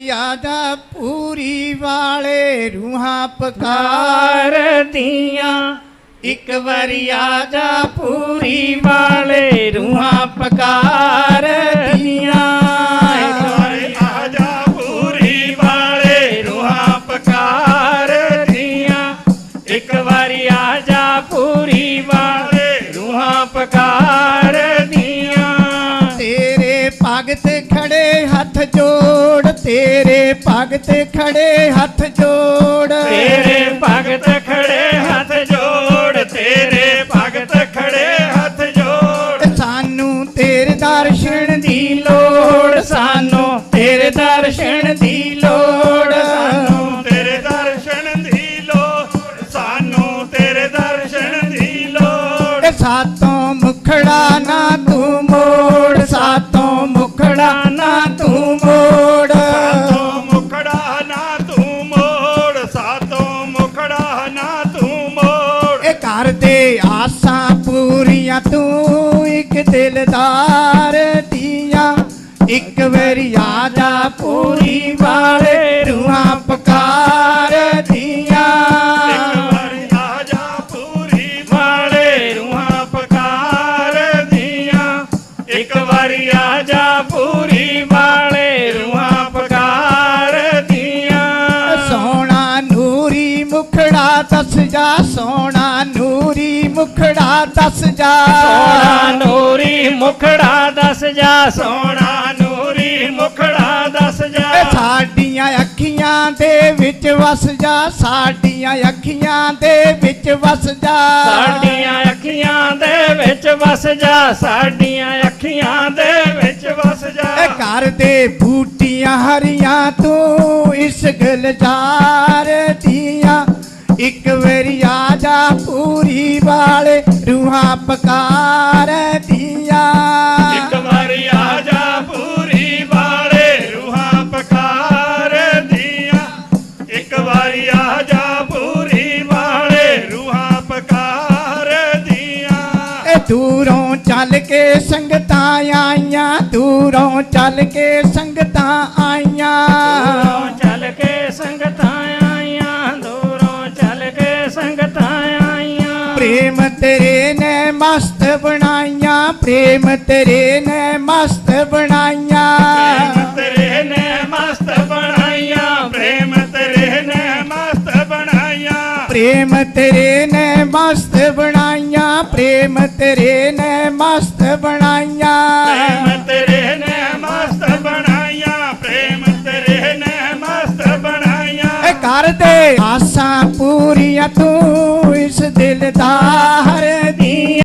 यादा पूरी वाले रूहा पकार दिया। एक बार यादा पूरी वाले रूहा पकार दिया। एक बार आजा पूरी वाले पकार ਤੇਰੇ ਭਗਤ ਖੜੇ ਹੱਥ ਜੋੜ। ਤੇਰੇ ਭਗਤ ਖੜੇ ਹੱਥ ਜੋੜ ਤੇਰੇ ਭਗਤ ਖੜੇ ਹੱਥ ਜੋੜ। ਸਾਨੂੰ ਤੇਰੇ ਦਰਸ਼ਨ ਦੀ ਲੋੜ ਸਾਨੂੰ ਤੇਰੇ ਦਰਸ਼ਨ ਦੀ ਲੋੜ। ਸਾਨੂੰ ਤੇਰੇ ਦਰਸ਼ਨ ਦੀ ਲੋੜ ਸਾਨੂੰ ਤੇਰੇ ਦਰਸ਼ਨ ਦੀ ਲੋੜ। ਸਾਤੋਂ ਮੁਖੜਾ ਨਾ ਤੂੰ ਮੋੜ ਸਾਤੋਂ ਮੁਖੜਾ ਨਾ ਤੂੰ ਮੋੜ। ਦਿਲਦਾਰ ਦੀਆਂ ਇੱਕ ਵਾਰੀ ਆ ਜਾ ਪੂਰੀ ਵਾਲੇ ਰੂਹਾਂ ਦੱਸ ਜਾ ਸੋਹਣਾ ਨੂਰੀ ਮੁਖੜਾ ਦੱਸ ਜਾ। ਸੋਹਣਾ ਨੂਰੀ ਮੁਖੜਾ ਦੱਸ ਜਾ ਸੋਹਣਾ ਨੂਰੀ ਮੁਖੜਾ ਦੱਸ ਜਾ। ਸਾਡੀਆਂ ਅੱਖੀਆਂ ਦੇ ਵਿੱਚ ਵਸ ਜਾ ਸਾਡੀਆਂ ਅੱਖੀਆਂ ਦੇ ਵਿੱਚ ਵਸ ਜਾ। ਸਾਡੀਆਂ ਅੱਖੀਆਂ ਦੇ ਵਿੱਚ ਵਸ ਜਾ ਸਾਡੀਆਂ ਅੱਖੀਆਂ ਦੇ ਵਿੱਚ ਵਸ ਜਾ। ਘਰ ਦੇ ਬੂਟੀਆਂ ਹਰੀਆਂ ਤੂੰ ਇਸ ਗਲਜਾਰ ਦੀਆਂ ਇੱਕ ਵਾਰੀ ਆ ਜਾ ਪੂਰੀ ਵਾਲੇ ਰੂਹਾਂ ਪਕਾਰ ਦੀਆਂ। ਇੱਕ ਵਾਰੀ ਆ ਜਾ ਪੂਰੀ ਵਾਲੇ ਰੂਹਾਂ ਪਕਾਰ ਦੀਆਂ। ਇੱਕ ਵਾਰੀ ਆ ਜਾ ਪੂਰੀ ਵਾਲੇ ਰੂਹਾਂ ਪਕਾਰ ਦੀਆਂ। ਇਹ ਦੂਰੋਂ ਚੱਲ ਕੇ ਸੰਗਤਾਂ ਆਈਆਂ ਦੂਰੋਂ ਚੱਲ ਕੇ ਸੰਗਤਾਂ ਆਈਆਂ। ਪ੍ਰੇਮ ਤੇਰੇ ਨੇ ਮਸਤ ਬਣਾਈਆਂ ਪ੍ਰੇਮ ਤੇਰੇ ਨੇ ਮਸਤ ਬਣਾਈਆਂ। ਪ੍ਰੇਮ ਤੇਰੇ ਨੇ ਮਸਤ ਬਣਾਈਆਂ ਪ੍ਰੇਮ ਤੇਰੇ ਨੇ ਮਸਤ ਬਣਾਈਆਂ। ਪ੍ਰੇਮ ਤੇਰੇ ਨੇ ਮਸਤ ਬਣਾਈਆਂ ਪ੍ਰੇਮ ਤੇਰੇ ਨੇ ਮਸਤ ਬਣਾਈਆਂ। ਪ੍ਰੇਮ ਤੇਰੇ ਕਰ ਦੇ ਆਸਾਂ ਪੂਰੀਆਂ ਤੂੰ ਇਸ ਦਿਲ ਦਾ ਹਰ ਦੀ